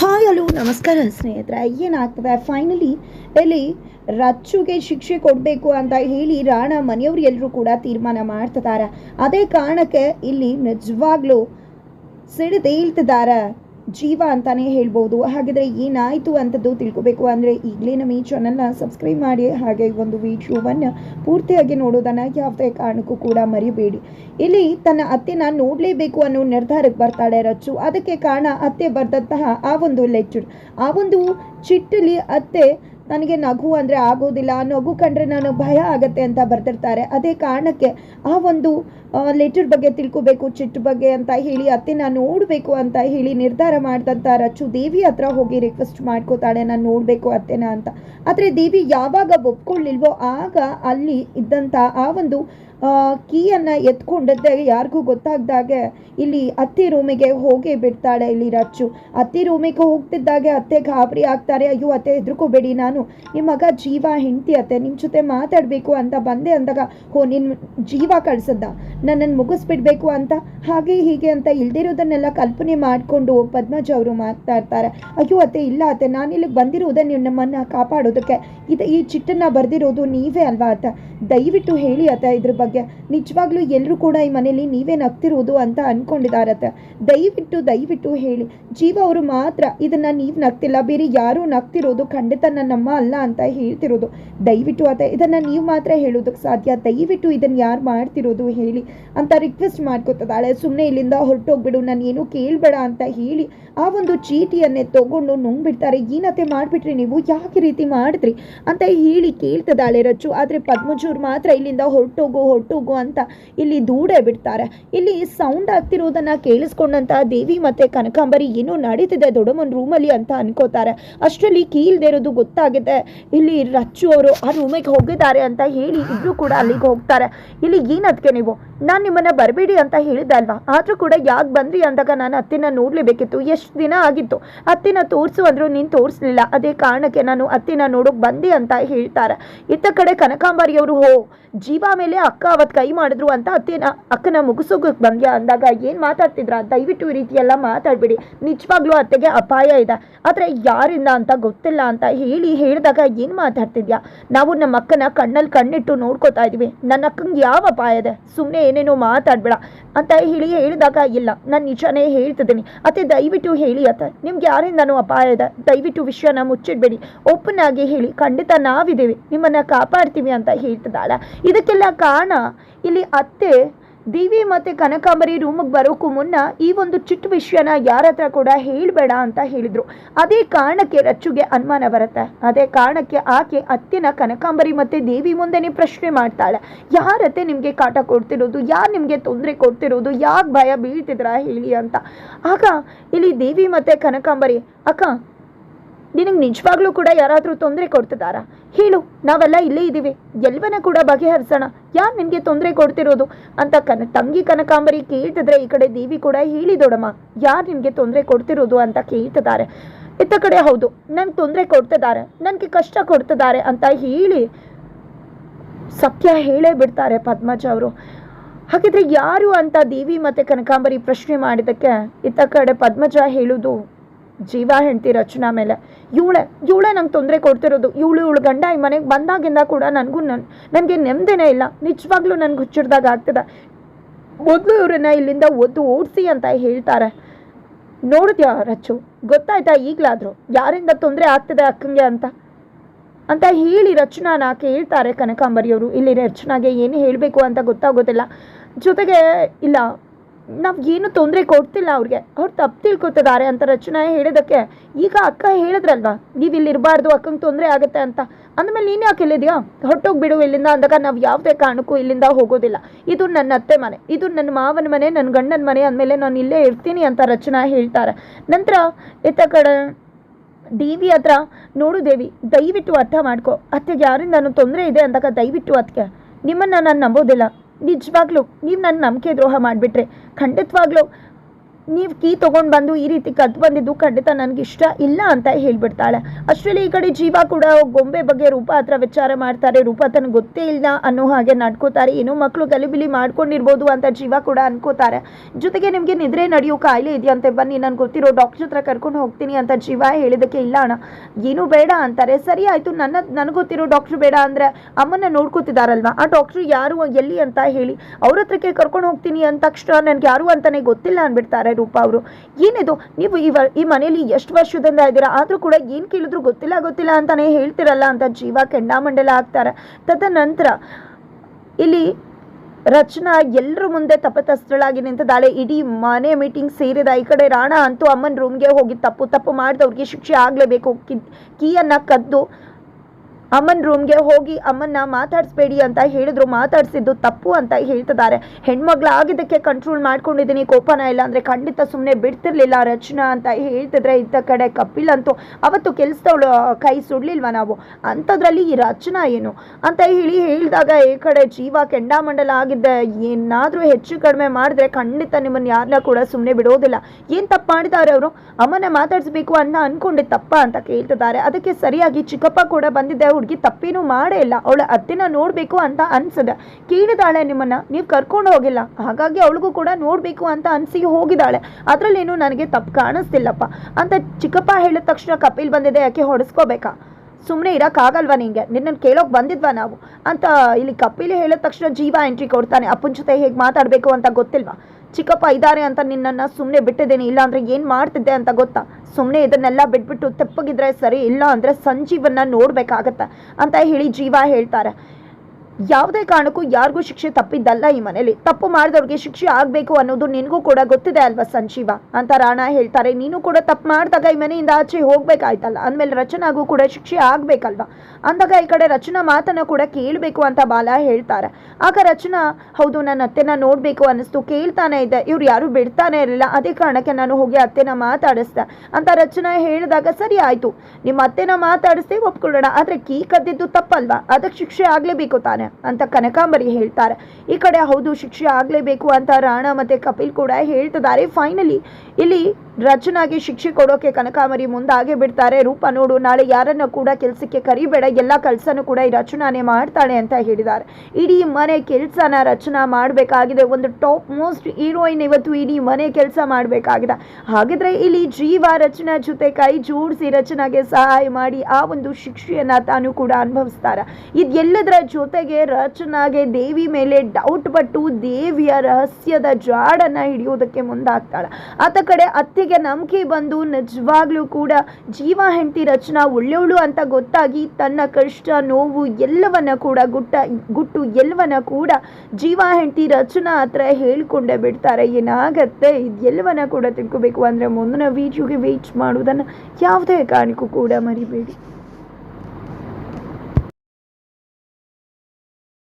Hi hello ನಮಸ್ಕಾರ ಸ್ನೇಹಿತರೆ. ಏನಾಗ್ತದೆ? ಫೈನಲಿ ಇಲ್ಲಿ ರಚ್ಚುಗೆ ಶಿಕ್ಷೆ ಕೊಡಬೇಕು ಅಂತ ಹೇಳಿ ರಾಣ ಮನೆಯವರು ಎಲ್ಲರೂ ಕೂಡ ತೀರ್ಮಾನ ಮಾಡ್ತಿದ್ದಾರೆ. ಅದೇ ಕಾರಣಕ್ಕೆ ಇಲ್ಲಿ ನಿಜವಾಗ್ಲೂ ಸಿಡಿದೇಳ್ತಿದ್ದಾರೆ ಜೀವ ಅಂತಾನೆ ಹೇಳ್ಬೋದು. ಹಾಗಿದ್ರೆ ಏನಾಯಿತು ಅಂತದ್ದು ತಿಳ್ಕೊಬೇಕು ಅಂದರೆ ಈಗಲೇ ನಮ್ಮ ಈ ಚಾನಲ್ನ ಸಬ್ಸ್ಕ್ರೈಬ್ ಮಾಡಿ, ಹಾಗೆ ಒಂದು ವಿಡಿಯೋವನ್ನು ಪೂರ್ತಿಯಾಗಿ ನೋಡೋದನ್ನು ಯಾವುದೇ ಕಾರಣಕ್ಕೂ ಕೂಡ ಮರಿಬೇಡಿ. ಇಲ್ಲಿ ತನ್ನ ಅತ್ತೆನ ನೋಡಲೇಬೇಕು ಅನ್ನೋ ನಿರ್ಧಾರಕ್ಕೆ ಬರ್ತಾಳೆ ರಚ್ಚು. ಅದಕ್ಕೆ ಕಾರಣ ಅತ್ತೆ ಬರೆದಂತಹ ಆ ಒಂದು ಲೆಚ್ಚರ್ ಆ ಒಂದು ಚಿಟ್ಟಲ್ಲಿ ಅತ್ತೆ ನನಗೆ ನಗು ಅಂದರೆ ಆಗೋದಿಲ್ಲ, ನಗು ಕಂಡ್ರೆ ನಾನು ಭಯ ಆಗತ್ತೆ ಅಂತ ಬರ್ತಿರ್ತಾರೆ ಅದೇ ಕಾರಣಕ್ಕೆ ಆ ಒಂದು ಲೆಟರ್ ಬಗ್ಗೆ ತಿಳ್ಕೊಬೇಕು ಚಿಟ್ಟು ಬಗ್ಗೆ ಅಂತ ಹೇಳಿ ಅತ್ತೆ ನಾನು ನೋಡಬೇಕು ಅಂತ ಹೇಳಿ ನಿರ್ಧಾರ ಮಾಡಿದಂಥ ರಚ್ಚು ದೇವಿ ಹತ್ರ ಹೋಗಿ ರಿಕ್ವೆಸ್ಟ್ ಮಾಡ್ಕೋತಾಳೆ, ನಾನು ನೋಡಬೇಕು ಅತ್ತೆನ ಅಂತ. ಆದರೆ ದೇವಿ ಯಾವಾಗ ಒಪ್ಕೊಳ್ಳಿಲ್ವೋ, ಆಗ ಅಲ್ಲಿ ಇದ್ದಂಥ ಆ ಒಂದು ಕೀಯನ್ನು ಎತ್ಕೊಂಡಿದ್ದೆ ಯಾರಿಗೂ ಗೊತ್ತಾಗ್ದಾಗೆ ಇಲ್ಲಿ ಅತ್ತೆ ರೂಮಿಗೆ ಹೋಗೇ ಬಿಡ್ತಾಳೆ ಇಲ್ಲಿ ರಚ್ಚು. ಅತ್ತೆ ರೂಮಿಗೆ ಹೋಗ್ತಿದ್ದಾಗೆ ಅತ್ತೆ ಗಾಬರಿ ಆಗ್ತಾರೆ. ಅಯ್ಯೋ, ಅತ್ತೆ ಹೆದರ್ಕೋಬೇಡಿ ನಾನು. ನಿಮ್ಮ ಮಗ ಜೀವ, ಹೆಂಡತಿ, ಅತ್ತೆ ನಿಮ್ಮ ಜೊತೆ ಮಾತಾಡಬೇಕು ಅಂತ ಬಂದೆ ಅಂದಾಗ, ಹೋ ನಿನ್ನ ಜೀವ ಕಳ್ಸದ್ದ? ನನ್ನನ್ನು ಮುಗಿಸ್ಬಿಡ್ಬೇಕು ಅಂತ? ಹಾಗೆ ಹೀಗೆ ಅಂತ ಇಲ್ದಿರೋದನ್ನೆಲ್ಲ ಕಲ್ಪನೆ ಮಾಡಿಕೊಂಡು ಪದ್ಮಜ ಅವರು ಮಾತಾಡ್ತಾರೆ. ಅಯ್ಯೋ, ಅತ್ತೆ, ಇಲ್ಲ, ಅತ್ತೆ, ನಾನು ಇಲ್ಲಿಗೆ ಬಂದಿರೋದೇ ನೀವು ನಮ್ಮನ್ನು ಕಾಪಾಡೋದಕ್ಕೆ. ಇದು ಈ ಚಿಟ್ಟನ್ನು ಬರೆದಿರೋದು ನೀವೇ ಅಲ್ವಾ ಅತ್ತ? ದಯವಿಟ್ಟು ಹೇಳಿ ಅತ್ತ ಇದ್ರ ಬಗ್ಗೆ. ನಿಜವಾಗ್ಲೂ ಎಲ್ಲರೂ ಕೂಡ ಈ ಮನೇಲಿ ನೀವೇ ನಗ್ತಿರೋದು ಅಂತ ಅನ್ಕೊಂಡಿದಾರತ್ತೆ ದಯವಿಟ್ಟು ದಯವಿಟ್ಟು ಹೇಳಿ. ಜೀವ ಅವರು ಮಾತ್ರ ಇದನ್ನ ನೀವು ನಗ್ತಿಲ್ಲ. ಬೇರೆ ಯಾರೂ ನಗ್ತಿರೋದು ಖಂಡಿತ ನನ್ನಮ್ಮ ಅಲ್ಲ ಅಂತ ಹೇಳ್ತಿರೋದು. ದಯವಿಟ್ಟು ಅತ್ತೆ, ಇದನ್ನ ನೀವು ಮಾತ್ರ ಹೇಳೋದಕ್ಕೆ ಸಾಧ್ಯ. ದಯವಿಟ್ಟು ಇದನ್ನ ಯಾರು ಮಾಡ್ತಿರೋದು ಹೇಳಿ ಅಂತ ರಿಕ್ವೆಸ್ಟ್ ಮಾಡ್ಕೊತದಾಳೆ ಸುಮ್ಮನೆ ಇಲ್ಲಿಂದ ಹೊರಟೋಗ್ಬಿಡು, ನಾನು ಏನೂ ಕೇಳಬೇಡ ಅಂತ ಹೇಳಿ ಆ ಒಂದು ಚೀಟಿಯನ್ನೇ ತಗೊಂಡು ನುಂಗ್ಬಿಡ್ತಾರೆ. ಏನತ್ತೆ ಮಾಡಿಬಿಟ್ರಿ ನೀವು, ಯಾಕೆ ರೀತಿ ಮಾಡಿದ್ರಿ ಅಂತ ಹೇಳಿ ಕೇಳ್ತದಾಳೆ ರಚ್ಚು. ಆದರೆ ಪದ್ಮಜೂರು ಮಾತ್ರ ಇಲ್ಲಿಂದ ಹೊರಟೋಗು ಹೊರಟೋಗು ಅಂತ ಇಲ್ಲಿ ದೂಡೆ ಬಿಡ್ತಾರೆ. ಇಲ್ಲಿ ಸೌಂಡ್ ಆಗ್ತಿರೋದನ್ನ ಕೇಳಿಸ್ಕೊಂಡಂತ ದೇವಿ ಮತ್ತೆ ಕನಕಾಂಬರಿ ಏನೋ ನಡೀತಿದೆ ದೊಡ್ಡಮ್ಮನ ರೂಮಲ್ಲಿ ಅಂತ ಅನ್ಕೋತಾರೆ. ಅಷ್ಟರಲ್ಲಿ ಕೀಲ್ದೇ ಇರೋದು ಗೊತ್ತಾಗಿದೆ. ಇಲ್ಲಿ ರಚ್ಚು ಅವರು ಆ ರೂಮಿಗೆ ಹೋಗಿದ್ದಾರೆ ಅಂತ ಹೇಳಿ ಇಬ್ರು ಕೂಡ ಅಲ್ಲಿಗೆ ಹೋಗ್ತಾರೆ. ಇಲ್ಲಿ ಏನದಕ್ಕೆ ನೀವು? ನಾನು ನಿಮ್ಮನ್ನ ಬರಬೇಡಿ ಅಂತ ಹೇಳಿದೆ ಅಲ್ವಾ? ಆದರೂ ಕೂಡ ಯಾಕೆ ಬಂದ್ರಿ ಅಂದಾಗ ನಾನು ಅತ್ತೆನ ನೋಡಲೇಬೇಕಿತ್ತು. ಎಷ್ಟು ದಿನ ಆಗಿತ್ತು? ಅತ್ತೆನ ತೋರಿಸು ಅಂದ್ರು ನೀನು ತೋರಿಸ್ಲಿಲ್ಲ. ಅದೇ ಕಾರಣಕ್ಕೆ ನಾನು ಅತ್ತೆನ ನೋಡೋಕೆ ಬಂದೆ ಅಂತ ಹೇಳ್ತಾರೆ. ಇತ್ತ ಕಡೆ ಕನಕಾಂಬಾರಿಯವರು, ಹೋ, ಜೀವ ಮೇಲೆ ಅಕ್ಕ ಅವತ್ತು ಕೈ ಮಾಡಿದ್ರು ಅಂತ ಅತ್ತೆನ ಅಕ್ಕನ ಮುಗಿಸೋಗಕ್ಕೆ ಬಂದ್ಯಾ ಅಂದಾಗ ಏನು ಮಾತಾಡ್ತಿದ್ರ? ದಯವಿಟ್ಟು ಈ ರೀತಿ ಮಾತಾಡಬೇಡಿ. ಮಾತಾಡ್ಬೇಡಿ ನಿಜವಾಗ್ಲೂ ಅತ್ತೆಗೆ ಅಪಾಯ ಇದೆ. ಆದರೆ ಯಾರಿಂದ ಅಂತ ಗೊತ್ತಿಲ್ಲ ಅಂತ ಹೇಳಿ ಹೇಳಿದಾಗ ಏನು ಮಾತಾಡ್ತಿದ್ಯಾ? ನಾವು ನಮ್ಮ ಅಕ್ಕನ ಕಣ್ಣಲ್ಲಿ ಕಣ್ಣಿಟ್ಟು ನೋಡ್ಕೋತಾ ಇದೀವಿ. ನನ್ನ ಅಕ್ಕಂಗೆ ಯಾವ ಅಪಾಯ ಇದೆ? ಸುಮ್ಮನೆ ಏನೇನೋ ಮಾತಾಡ್ಬೇಡ ಅಂತ ಹೇಳಿ ಹೇಳಿದಾಗ, ಇಲ್ಲ, ನಾನು ನಿಜಾನೇ ಹೇಳ್ತಿದ್ದೀನಿ. ಅತ್ತೆ, ದಯವಿಟ್ಟು ಹೇಳಿ ಅತ್ತ. ನಿಮ್ಗೆ ಯಾರಿಂದನೂ ಅಪಾಯ ಇದೆ. ದಯವಿಟ್ಟು ವಿಷಯನ ಮುಚ್ಚಿಡ್ಬೇಡಿ. ಓಪನ್ ಆಗಿ ಹೇಳಿ. ಖಂಡಿತ ನಾವಿದ್ದೇವೆ. ನಿಮ್ಮನ್ನ ಕಾಪಾಡ್ತೀವಿ ಅಂತ ಹೇಳ್ತಿದ್ದಾಳೆ. ಇದಕ್ಕೆಲ್ಲ ಕಾರಣ, ಇಲ್ಲಿ ಅತ್ತೆ ದೇವಿ ಮತ್ತು ಕನಕಾಂಬರಿ ರೂಮಿಗೆ ಬರೋಕ್ಕೂ ಮುನ್ನ ಈ ಒಂದು ಚಿಟ್ಟ ವಿಷಯನ ಯಾರ ಹತ್ರ ಕೂಡ ಹೇಳಬೇಡ ಅಂತ ಹೇಳಿದರು. ಅದೇ ಕಾರಣಕ್ಕೆ ರಚ್ಚುಗೆ ಅನುಮಾನ ಬರುತ್ತೆ. ಅದೇ ಕಾರಣಕ್ಕೆ ಆಕೆ ಅತ್ತೆನ ಕನಕಾಂಬರಿ ಮತ್ತು ದೇವಿ ಮುಂದೆನೇ ಪ್ರಶ್ನೆ ಮಾಡ್ತಾಳೆ. ಯಾರತ್ತೆ ನಿಮಗೆ ಕಾಟ ಕೊಡ್ತಿರೋದು? ಯಾರು ನಿಮಗೆ ತೊಂದರೆ ಕೊಡ್ತಿರೋದು? ಯಾಕೆ ಭಯ ಬೀಳ್ತಿದ್ರಾ ಹೇಳಿ ಅಂತ. ಆಗ ಇಲ್ಲಿ ದೇವಿ ಮತ್ತು ಕನಕಾಂಬರಿ, ಅಕ್ಕ ನಿನಗೆ ನಿಜವಾಗ್ಲೂ ಕೂಡ ಯಾರಾದರೂ ತೊಂದರೆ ಕೊಡ್ತಿದ್ದಾರಾ ಹೇಳು, ನಾವೆಲ್ಲ ಇಲ್ಲೇ ಇದ್ದೀವಿ ಎಲ್ವನ ಕೂಡ ಬಗೆಹರಿಸೋಣ. ಯಾರು ನಿನಗೆ ತೊಂದರೆ ಕೊಡ್ತಿರೋದು? ಅಂತ ಕನ, ತಂಗಿ ಕನಕಾಂಬರಿ ಕೇಳ್ತಿದ್ರೆ ಈ ಕಡೆ ದೇವಿ ಕೂಡ ಹೇಳಿ ದೊಡಮ್ಮ ಯಾರು ನಿನಗೆ ತೊಂದರೆ ಕೊಡ್ತಿರೋದು ಅಂತ ಕೇಳ್ತಿದ್ದಾರೆ ಇತ್ತ ಕಡೆ ಹೌದು, ನನಗೆ ತೊಂದರೆ ಕೊಡ್ತಿದ್ದಾರೆ ನನಗೆ ಕಷ್ಟ ಕೊಡ್ತಿದ್ದಾರೆ ಅಂತ ಹೇಳಿ ಸತ್ಯ ಹೇಳೇ ಬಿಡ್ತಾರೆ ಪದ್ಮಜ ಅವರು. ಹಾಗಿದ್ರೆ ಯಾರು ಅಂತ ದೇವಿ ಮತ್ತೆ ಕನಕಾಂಬರಿ ಪ್ರಶ್ನೆ ಮಾಡಿದ್ದಕ್ಕೆ ಇತ್ತ ಕಡೆ ಪದ್ಮಜ ಹೇಳುದು ಜೀವ ಹೆಂಡ್ತಿ ರಚನಾ ಮೇಲೆ. ಇವಳೆ ಇವಳೆ ನಂಗೆ ತೊಂದರೆ ಕೊಡ್ತಿರೋದು. ಇವಳು ಇವಳು ಗಂಡ ಈ ಮನೆಗೆ ಬಂದಾಗಿಂದ ಕೂಡ ನನಗೂ ನನ್, ನನಗೆ ನೆಮ್ಮದಿನೇ ಇಲ್ಲ. ನಿಜವಾಗ್ಲೂ ನನಗೆ ಹುಚ್ಚಿಡ್ದಾಗ ಆಗ್ತದೆ. ಮೊದಲು ಇವ್ರನ್ನ ಇಲ್ಲಿಂದ ಒದ್ದು ಓಡಿಸಿ ಅಂತ ಹೇಳ್ತಾರೆ. ನೋಡಿದ್ಯಾ ರಚ್ಚು? ಗೊತ್ತಾಯ್ತಾ ಈಗಲಾದರೂ? ಯಾರಿಂದ ತೊಂದರೆ ಆಗ್ತದೆ ಅಕ್ಕಂಗೆ ಅಂತ? ಅಂತ ಹೇಳಿ ರಚನಾನ ಕೇಳ್ತಾರೆ ಕನಕಾಂಬರಿಯವರು. ಇಲ್ಲಿ ರಚನಾಗೆ ಏನು ಹೇಳಬೇಕು ಅಂತ ಗೊತ್ತಾಗೋದಿಲ್ಲ. ಜೊತೆಗೆ, ಇಲ್ಲ ನಾವು ಏನು ತೊಂದರೆ ಕೊಡ್ತಿಲ್ಲ ಅವ್ರಿಗೆ. ಅವ್ರು ತಪ್ಪು ತಿಳ್ಕೊತಿದ್ದಾರೆ ಅಂತ ರಚನಾ ಹೇಳಿದಕ್ಕೆ ಈಗ ಅಕ್ಕ ಹೇಳಿದ್ರಲ್ವಾ? ನೀವು ಇಲ್ಲಿ ಇರಬಾರ್ದು ಅಕ್ಕಂಗೆ ತೊಂದರೆ ಆಗುತ್ತೆ ಅಂತ. ಅಂದಮೇಲೆ ನೀನು ಯಾಕೆ ಇಲ್ಲಿದ್ಯಾ? ಹೊಟ್ಟೋಗ್ಬಿಡು ಇಲ್ಲಿಂದ ಅಂದಾಗ ನಾವು ಯಾವುದೇ ಕಾರಣಕ್ಕೂ ಇಲ್ಲಿಂದ ಹೋಗೋದಿಲ್ಲ. ಇದು ನನ್ನ ಅತ್ತೆ ಮನೆ, ಇದು ನನ್ನ ಮಾವನ ಮನೆ ನನ್ನ ಗಂಡನ ಮನೆ ಅಂದಮೇಲೆ ನಾನು ಇಲ್ಲೇ ಇರ್ತೀನಿ ಅಂತ ರಚನಾ ಹೇಳ್ತಾರೆ. ನಂತರ ಇತ್ತ ಕಡೆ ದೇವಿ ಹತ್ರ, ನೋಡು ದೇವಿ, ದಯವಿಟ್ಟು ಅರ್ಥ ಮಾಡ್ಕೊ. ಅತ್ತೆಗೆ ಯಾರಿಂದನೂ ತೊಂದರೆ ಇದೆ ಅಂದಾಗ ದಯವಿಟ್ಟು ಅದಕ್ಕೆ ನಿಮ್ಮನ್ನು ನಾನು ನಂಬೋದಿಲ್ಲ. ನಿಜವಾಗ್ಲೂ ನೀವು ನನ್ನ ನಂಬಿಕೆ ದ್ರೋಹ ಮಾಡಿಬಿಟ್ರೆ ಖಂಡಿತವಾಗ್ಲೂ ನೀವು ಕೀ ತೊಗೊಂಡು ಬಂದು ಈ ರೀತಿ ಕದ್ದು ಬಂದಿದ್ದು ಖಂಡಿತ ನನಗೆ ಇಷ್ಟ ಇಲ್ಲ ಅಂತ ಹೇಳ್ಬಿಡ್ತಾಳೆ. ಅಷ್ಟರಲ್ಲಿ ಈ ಕಡೆ ಜೀವ ಕೂಡ ಗೊಂಬೆ ಬಗ್ಗೆ ರೂಪ ಹತ್ರ ವಿಚಾರ ಮಾಡ್ತಾರೆ. ರೂಪ ತನಗೆ ಗೊತ್ತೇ ಇಲ್ಲ ಅನ್ನೋ ಹಾಗೆ ನಡ್ಕೋತಾರೆ. ಏನೋ ಮಕ್ಕಳು ಗಲಿಬಿಲಿ ಮಾಡ್ಕೊಂಡಿರ್ಬೋದು ಅಂತ ಜೀವ ಕೂಡ ಅನ್ಕೋತಾರೆ. ಜೊತೆಗೆ ನಿಮಗೆ ನಿದ್ರೆ ನಡೆಯೋ ಕಾಯಿಲೆ ಇದೆಯಂತೆ. ಬನ್ನಿ ನಾನು ಗೊತ್ತಿರೋ ಡಾಕ್ಟರ್ ಹತ್ರ ಕರ್ಕೊಂಡು ಹೋಗ್ತೀನಿ ಅಂತ ಜೀವ ಹೇಳಿದಕ್ಕೆ ಇಲ್ಲ ಅಣ್ಣ. ಏನೂ ಬೇಡ ಅಂತಾರೆ. ಸರಿ ಆಯಿತು, ನನ್ನ, ನನಗೆ ಗೊತ್ತಿರೋ ಡಾಕ್ಟ್ರು ಬೇಡ ಅಂದರೆ ಅಮ್ಮನ ನೋಡ್ಕೋತಿದಾರಲ್ವಾ? ಆ ಡಾಕ್ಟ್ರು ಯಾರು, ಎಲ್ಲಿ ಅಂತ ಹೇಳಿ. ಅವ್ರ ಹತ್ರಕ್ಕೆ ಕರ್ಕೊಂಡು ಹೋಗ್ತೀನಿ ಅಂದ ತಕ್ಷಣ ನನಗೆ ಯಾರು ಅಂತಾನೆ ಗೊತ್ತಿಲ್ಲ ಅಂದ್ಬಿಡ್ತಾರೆ. ರೂಪ ಅವರು. ಏನಿದು? ನೀವು ಈ ಈ ಮನೇಲಿ ಎಷ್ಟು ವರ್ಷದಿಂದ ಇದ್ದೀರಾ? ಆದರೂ ಕೂಡ ಏನು ಕೇಳಿದ್ರು ಗೊತ್ತಿಲ್ಲ ಗೊತ್ತಿಲ್ಲ ಅಂತಾನೆ ಹೇಳ್ತಿರಲ್ಲ ಅಂತ ಜೀವ ಕೆಂಡಾಮಂಡಲ ಆಗ್ತಾರೆ. ತದನಂತರ ಇಲ್ಲಿ ರಚನಾ ಎಲ್ಲರ ಮುಂದೆ ತಪ್ಪತಸ್ಥಳಾಗಿ ನಿಂತಿದ್ದಾಳೆ ಇಡೀ ಮನೆ ಮೀಟಿಂಗ್ ಸೇರಿದ ಈ ಕಡೆ ರಾಣ ಅಂತೂ ಅಮ್ಮನ ರೂಮ್ಗೆ ಹೋಗಿ ತಪ್ಪು ತಪ್ಪು ಮಾಡಿದವ್ರಿಗೆ ಶಿಕ್ಷೆ ಆಗಲೇಬೇಕು. ಕೀಯನ್ನ ಕದ್ದು ಅಮ್ಮನ ರೂಮ್ಗೆ ಹೋಗಿ ಅಮ್ಮನ್ನ ಮಾತಾಡಿಸ್ಬೇಡಿ ಅಂತ ಹೇಳಿದ್ರು, ಮಾತಾಡಿಸಿದ್ದು ತಪ್ಪು ಅಂತ ಹೇಳ್ತಿದ್ದಾರೆ. ಹೆಣ್ಮಗ್ಳು ಆಗಿದ್ದಕ್ಕೆ ಕಂಟ್ರೋಲ್ ಮಾಡ್ಕೊಂಡಿದ್ದೀನಿ, ಕೋಪನ ಇಲ್ಲ ಅಂದರೆ ಖಂಡಿತ ಸುಮ್ಮನೆ ಬಿಡ್ತಿರ್ಲಿಲ್ಲ ರಚನಾ ಅಂತ ಹೇಳ್ತಿದ್ರೆ ಇದ್ದ ಕಡೆ ಕಪಿಲ್ ಅಂತೂ ಅವತ್ತು ಕೆಲಸದವಳು ಕೈ ಸುಡ್ಲಿಲ್ವ ನಾವು? ಅಂಥದ್ರಲ್ಲಿ ಈ ರಚನಾ ಏನು? ಅಂತ ಹೇಳಿ ಹೇಳಿದಾಗ ಈ ಕಡೆ ಜೀವ ಕೆಂಡಾಮಂಡಲ ಆಗಿದ್ದ. ಏನಾದರೂ ಹೆಚ್ಚು ಕಡಿಮೆ ಮಾಡಿದ್ರೆ ಖಂಡಿತ ನಿಮ್ಮನ್ನು ಯಾರನ್ನ ಕೂಡ ಸುಮ್ಮನೆ ಬಿಡೋದಿಲ್ಲ. ಏನು ತಪ್ಪು ಮಾಡಿದ್ದಾರೆ ಅವರು? ಅಮ್ಮನ ಮಾತಾಡಿಸ್ಬೇಕು ಅಂತ ಅನ್ಕೊಂಡೆ ತಪ್ಪ ಅಂತ ಕೇಳ್ತಿದ್ದಾರೆ. ಅದಕ್ಕೆ ಸರಿಯಾಗಿ ಚಿಕ್ಕಪ್ಪ ಕೂಡ ಬಂದಿದ್ದೆ. ಹುಡುಗಿ ತಪ್ಪೇನೂ ಮಾಡೇ ಇಲ್ಲ. ಅವಳ ಅತ್ತೆನ ನೋಡಬೇಕು ಅಂತ ಅನ್ಸದ. ಕೇಳಿದಾಳೆ, ನಿಮ್ಮನ್ನ ನೀವು ಕರ್ಕೊಂಡು ಹೋಗಿಲ್ಲ. ಹಾಗಾಗಿ ಅವಳಿಗೂ ಕೂಡ ನೋಡಬೇಕು ಅಂತ ಅನ್ಸಿ ಹೋಗಿದ್ದಾಳೆ ಅದರಲ್ಲೇನು ನನಗೆ ತಪ್ಪು ಕಾಣಿಸ್ತಿಲ್ಲಪ್ಪ ಅಂತ ಚಿಕ್ಕಪ್ಪ ಹೇಳಿದ ತಕ್ಷಣ ಕಪಿಲ್ ಬಂದಿದೆ, ಯಾಕೆ ಹೊಡೆಸ್ಕೋಬೇಕಾ? ಸುಮ್ಮನೆ ಇರೋಕ್ಕಾಗಲ್ವಾ ನಿಂಗೆ? ನಿನ್ನನ್ನು ಕೇಳೋಕೆ ಬಂದಿದ್ವಾ ನಾವು? ಅಂತ ಇಲ್ಲಿ ಕಪಿಲ್ ಹೇಳಿದ ತಕ್ಷಣ ಜೀವ ಎಂಟ್ರಿ ಕೊಡ್ತಾನೆ. ಅಪ್ಪನ ಜೊತೆ ಹೇಗೆ ಮಾತಾಡಬೇಕು ಅಂತ ಗೊತ್ತಿಲ್ವಾ? ಚಿಕ್ಕಪ್ಪ ಇದ್ದಾರೆ ಅಂತ ನಿನ್ನನ್ನು ಸುಮ್ಮನೆ ಬಿಟ್ಟಿದ್ದೀನಿ ಇಲ್ಲ ಅಂದರೆ ಏನು ಮಾಡ್ತಿದ್ದೆ ಅಂತ ಗೊತ್ತಾ? ಸುಮ್ಮನೆ ಇದನ್ನೆಲ್ಲ ಬಿಟ್ಬಿಟ್ಟು ತೆಪ್ಪಗಿದ್ರೆ ಸರಿ ಇಲ್ಲ ಅಂದರೆ ಸಂಜೀವನ್ನ ನೋಡಬೇಕಾಗತ್ತೆ ಅಂತ ಹೇಳಿ ಜೀವ ಹೇಳ್ತಾರೆ. ಯಾವುದೇ ಕಾರಣಕ್ಕೂ ಯಾರಿಗೂ ಶಿಕ್ಷೆ ತಪ್ಪಿದ್ದಲ್ಲ ಈ ಮನೇಲಿ ತಪ್ಪು ಮಾಡಿದವ್ರಿಗೆ ಶಿಕ್ಷೆ ಆಗಬೇಕು ಅನ್ನೋದು ನಿನಗೂ ಕೂಡ ಗೊತ್ತಿದೆ ಅಲ್ವಾ ಸಂಜೀವ? ಅಂತ ರಾಣ ಹೇಳ್ತಾರೆ, ನೀನು ಕೂಡ ತಪ್ಪು ಮಾಡಿದಾಗ ಈ ಮನೆಯಿಂದ ಆಚೆ ಹೋಗ್ಬೇಕಾಯ್ತಲ್ಲ. ಅಂದಮೇಲೆ ರಚನಾಗೂ ಕೂಡ ಶಿಕ್ಷೆ ಆಗಬೇಕಲ್ವಾ? ಅಂದಾಗ ಈ ಕಡೆ ರಚನಾ ಮಾತನ್ನು ಕೂಡ ಕೇಳಬೇಕು ಅಂತ ಬಾಲ ಹೇಳ್ತಾರೆ. ಆಗ ರಚನಾ, ಹೌದು, ನನ್ನ ಅತ್ತೆನ ನೋಡಬೇಕು ಅನ್ನಿಸ್ತು. ಕೇಳ್ತಾನೆ ಇದ್ದೆ ಇವ್ರು ಯಾರು ಬಿಡ್ತಾನೆ ಇರಲಿಲ್ಲ. ಅದೇ ಕಾರಣಕ್ಕೆ ನಾನು ಹೋಗಿ ಅತ್ತೆನ ಮಾತಾಡಿಸ್ದೆ ಅಂತ ರಚನಾ ಹೇಳಿದಾಗ, ಸರಿ ಆಯಿತು. ನಿಮ್ಮ ಅತ್ತೆನ ಮಾತಾಡಿಸ್ದೆ ಒಪ್ಕೊಳ್ಳೋಣ. ಆದರೆ ಕೀ ಕದ್ದಿದ್ದು ತಪ್ಪಲ್ವಾ? ಅದಕ್ಕೆ ಶಿಕ್ಷೆ ಆಗಲೇಬೇಕು ತಾನೆ? ಅಂತ ಕನಕಾಂಬರಿ ಹೇಳ್ತಾರೆ. ಈ ಕಡೆ ಹೌದು, ಶಿಕ್ಷೆ ಆಗಲೇಬೇಕು ಅಂತ ರಾಣ ಮತ್ತೆ ಕಪಿಲ್ ಕೂಡ ಹೇಳ್ತಿದ್ದಾರೆ. ಫೈನಲಿ ಇಲ್ಲಿ ರಚನಾಗೆ ಶಿಕ್ಷೆ ಕೊಡೋಕೆ ಕನಕಾಂಬರಿ ಮುಂದಾಗೆ ಬಿಡ್ತಾರೆ. ರೂಪ ನೋಡು, ನಾಳೆ ಯಾರನ್ನ ಕೂಡ ಕೆಲಸಕ್ಕೆ ಕರಿಬೇಡ, ಎಲ್ಲ ಕೆಲಸನೂ ಕೂಡ ಈ ರಚನಾನೇ ಮಾಡ್ತಾಳೆ ಅಂತ ಹೇಳಿದ್ದಾರೆ. ಇಡೀ ಮನೆ ಕೆಲಸನ ರಚನಾ ಮಾಡಬೇಕಾಗಿದೆ. ಒಂದು ಟಾಪ್ ಮೋಸ್ಟ್ ಹೀರೋಯಿನ್ ಇವತ್ತು ಇಡೀ ಮನೆ ಕೆಲಸ ಮಾಡಬೇಕಾಗಿದೆ. ಹಾಗಿದ್ರೆ ಇಲ್ಲಿ ಜೀವ ರಚನಾ ಜೊತೆ ಕೈ ಜೋಡಿಸಿ ರಚನಾಗೆ ಸಹಾಯ ಮಾಡಿ ಆ ಒಂದು ಶಿಕ್ಷೆಯನ್ನ ತಾನು ಕೂಡ ಅನುಭವಿಸ್ತಾರೆ. ಇದೆಲ್ಲದರ ಜೊತೆಗೆ ರಚನಾಗೆ ದೇವಿ ಮೇಲೆ ಡೌಟ್ ಪಟ್ಟು ದೇವಿಯ ರಹಸ್ಯದ ಜಾಡನ್ನ ಹಿಡಿಯೋದಕ್ಕೆ ಮುಂದಾಗ್ತಾಳೆ. ಆತ ಕಡೆ ಅತ್ತೆಗೆ ನಂಬಿಕೆ ಬಂದು ನಿಜವಾಗ್ಲೂ ಕೂಡ ಜೀವ, ಹೆಂಡತಿ, ರಚನಾ, ಒಳ್ಳೆಯವಳು ಅಂತ ಗೊತ್ತಾಗಿ ತನ್ನ ಕಷ್ಟ, ನೋವು ಎಲ್ಲವನ್ನ ಕೂಡ ಗುಟ್ಟ, ಗುಟ್ಟು ಎಲ್ಲವನ್ನ ಕೂಡ ಜೀವ, ಹೆಂಡತಿ, ರಚನಾ ಹತ್ರ ಹೇಳ್ಕೊಂಡೇ ಬಿಡ್ತಾರೆ. ಏನಾಗತ್ತೆ? ಇದೆಲ್ಲವನ್ನ ಕೂಡ ತಿಳ್ಕೊಬೇಕು. ಅಂದ್ರೆ ಮುಂದಿನ ವೀಡಿಯೋಗೆ ವೇಟ್ ಮಾಡುವುದನ್ನು ಯಾವುದೇ ಕಾರಣಕ್ಕೂ ಕೂಡ ಮರಿಬೇಡಿ.